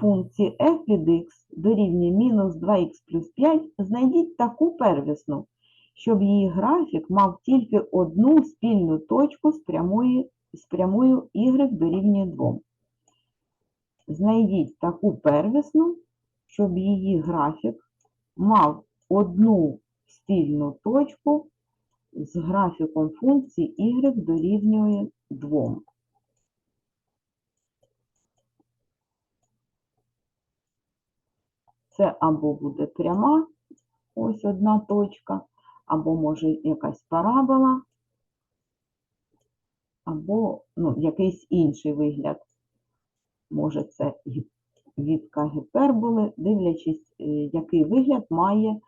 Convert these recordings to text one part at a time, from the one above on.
функції f від x дорівнює мінус 2х плюс 5, знайдіть таку первісну, щоб її графік мав тільки одну спільну точку з прямою, з прямою y дорівнює 2. Знайдіть таку первісну, щоб її графік мав одну спільну точку з графіком функції y дорівнює 2. Це або буде пряма, ось одна точка, або може якась парабола, або ну, якийсь інший вигляд. Може це відка гіперболи, дивлячись, е, який вигляд має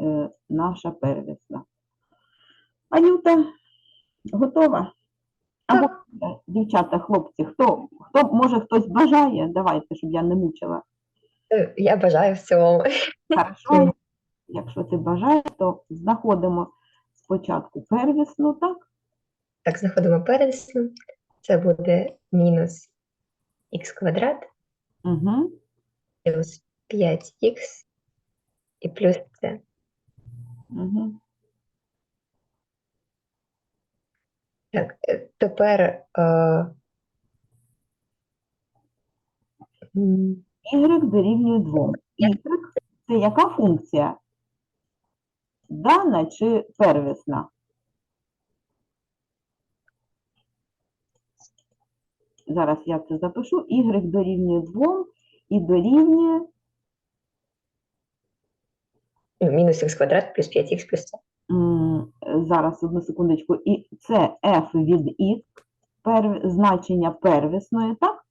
е, наша первісна. Анюта, готова? Або, е, дівчата, хлопці, хто, хто, може хтось бажає? Давайте, щоб я не мучила. Е, Я бажаю в цілому. Хорошо, якщо ти бажаєш, то знаходимо спочатку первісну, так? Так, знаходимо первісну. Це буде мінус х квадрат Угу. плюс 5х і плюс це. Угу. Так, е, тепер е, Y дорівнює 2. Y – це яка функція? Дана чи первісна? Зараз я це запишу. Y дорівнює 2 і дорівнює ну, мінус х квадрат плюс 5х плюс це. Зараз одну секундочку. І це f від x, пер, значення первісної, так?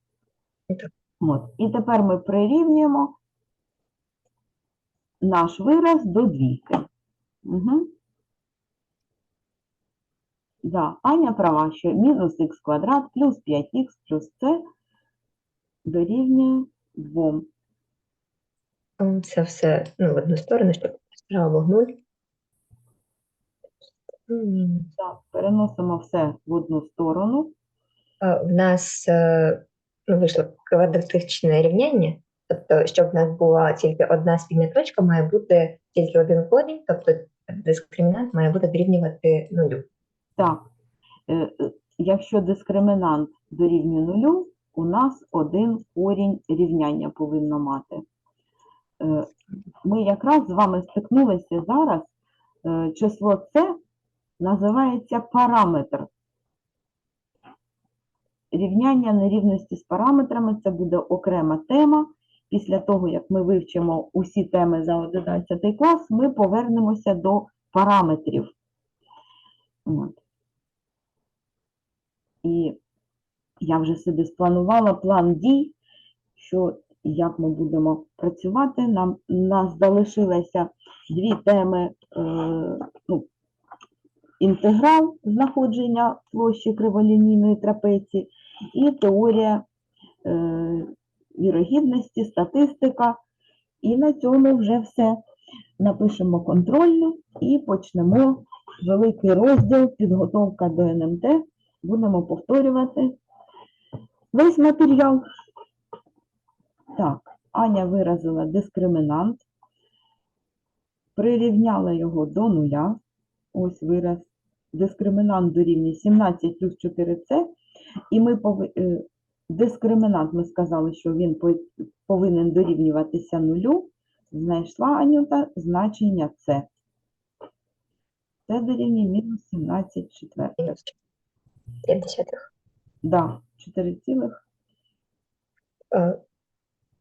Так. От. І тепер ми прирівнюємо наш вираз до двійки. Угу. Да, Аня права, що мінус х квадрат плюс 5х плюс c дорівнює 2. Це все ну, в одну сторону, щоб справа був 0. Так, переносимо все в одну сторону. В нас е, вийшло квадратичне рівняння. Тобто, щоб в нас була тільки одна спільна точка, має бути тільки один корінь, тобто дискримінант має бути дорівнювати нулю. Так, е, е, якщо дискримінант дорівнює нулю, у нас один корінь рівняння повинно мати. Е, Ми якраз з вами стикнулися зараз. Число С називається параметр. Рівняння нерівності з параметрами це буде окрема тема. Після того, як ми вивчимо усі теми за 11 клас, ми повернемося до параметрів. От. І я вже собі спланувала план дій, що як ми будемо працювати. Нам нас залишилося дві теми е, ну, інтеграл знаходження площі криволінійної трапеції і теорія е, вірогідності, статистика. І на цьому вже все. Напишемо контрольну і почнемо великий розділ підготовка до НМТ. Будемо повторювати весь матеріал. Так, Аня виразила дискримінант, прирівняла його до нуля. Ось вираз. Дискримінант дорівнює 17 плюс 4c. І ми пови... е, дискримінант, ми сказали, що він повинен дорівнюватися нулю. Знайшла Анюта значення c. Це дорівнює мінус 17 четвертих. Мінус 5 десятих. Да, 4 цілих. Е,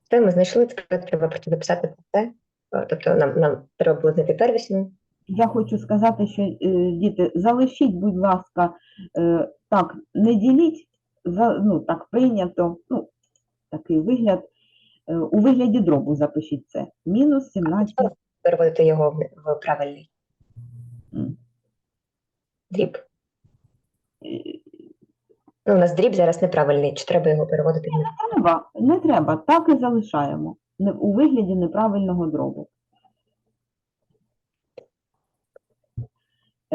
Це ми знайшли, тепер треба просто дописати це. Е, Тобто нам, нам треба було знайти первісну. Я хочу сказати, що е, діти, залишіть, будь ласка, е, так, не діліть, ну, так прийнято, ну, такий вигляд, е, у вигляді дробу запишіть це. Мінус 17. переводити його в, правильний дріб. Ну, у нас дріб зараз неправильний, чи треба його переводити в Треба, не треба, так і залишаємо. У вигляді неправильного дробу.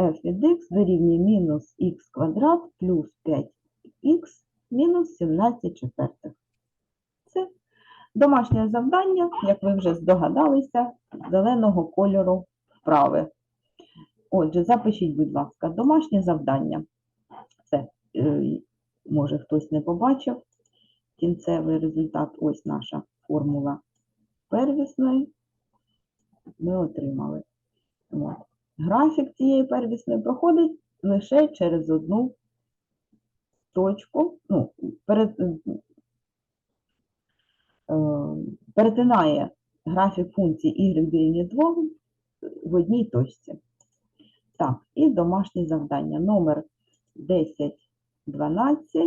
F від x дорівнює мінус х квадрат плюс 5х мінус 17 четвертих. Це Домашнє завдання, як ви вже здогадалися, зеленого кольору вправи. Отже, запишіть, будь ласка, домашнє завдання. Це, е, може, хтось не побачив. Кінцевий результат, ось наша формула первісної. Ми отримали. Графік цієї первісної проходить лише через одну точку, ну, перед, е, перетинає графік функції y дорівнює 2 в одній точці. Так, і домашнє завдання номер 10, 12.